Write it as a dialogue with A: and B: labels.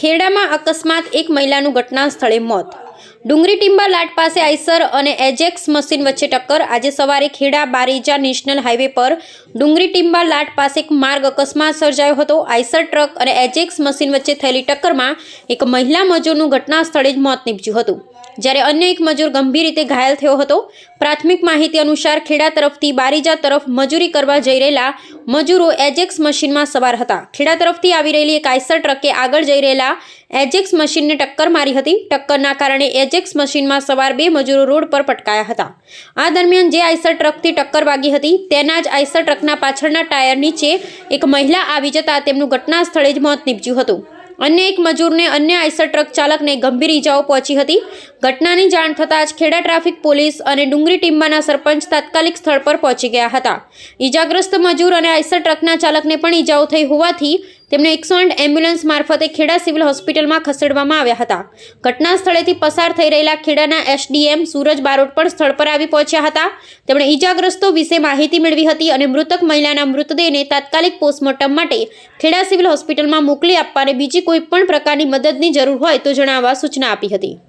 A: ખેડામાં અકસ્માત એક મહિલાનું ઘટના સ્થળે મોત. ડુંગરી ટિંબા લાટ પાસે આઈસર અને એજેક્સ મશીન વચ્ચે ટક્કર. આજે સવારે ખેડા બારીજા નેશનલ હાઈવે પર ડુંગરી ટિંબા લાટ પાસે એક માર્ગ અકસ્માત સર્જાયો હતો. આઈસર ટ્રક અને એજેક્સ મશીન વચ્ચે થયેલી ટક્કરમાં એક મહિલા મજૂરનું ઘટના સ્થળે જ મોત નીપજ્યું હતું. જ્યારે અન્ય એક મજૂર ગંભીર રીતે ઘાયલ થયો હતો. પ્રાથમિક માહિતી અનુસાર ખેડા તરફથી બારીજા તરફ મજૂરી કરવા જઈ રહેલા મજૂરો એજેક્સ મશીનમાં સવાર હતા. ખેડા તરફથી આવી રહેલી એક આઈસર ટ્રકે આગળ જઈ રહેલા એજેક્સ મશીનને ટક્કર મારી હતી. ટક્કરના કારણે એજેક્સ મશીનમાં સવાર બે મજૂરો રોડ પર પટકાયા હતા. આ દરમિયાન જે આઈસર ટ્રકથી ટક્કર વાગી હતી, તેના જ આઈસર ટ્રકના પાછળના ટાયર નીચે એક મહિલા આવી જતા તેમનું ઘટના સ્થળે જ મોત નીપજ્યું હતું. અન્ય એક મજૂરને અન્ય આઈસર ટ્રક ચાલકને ગંભીર ઈજાઓ પહોંચી હતી. ઘટનાની જાણ થતાં જ ખેડા ટ્રાફિક પોલીસ અને ડુંગરી ટીમ્બાના સરપંચ તાત્કાલિક સ્થળ પર પહોંચી ગયા હતા. ઈજાગ્રસ્ત મજૂર અને આઈસર ટ્રકના ચાલકને પણ ઈજાઓ થઈ હોવાથી તેમને એકસો એમ્બ્યુલન્સ મારફતે ખેડા સિવિલ હોસ્પિટલમાં ખસેડવામાં આવ્યા હતા. ઘટના સ્થળેથી પસાર થઈ રહેલા ખેડાના એસડીએમ સૂરજ બારોટ પણ સ્થળ પર આવી પહોંચ્યા હતા. તેમણે ઈજાગ્રસ્તો વિશે માહિતી મેળવી હતી અને મૃતક મહિલાના મૃતદેહને તાત્કાલિક પોસ્ટમોર્ટમ માટે ખેડા સિવિલ હોસ્પિટલમાં મોકલી આપવા અને બીજી કોઈ પણ પ્રકારની મદદની જરૂર હોય તો જણાવવા સૂચના આપી હતી.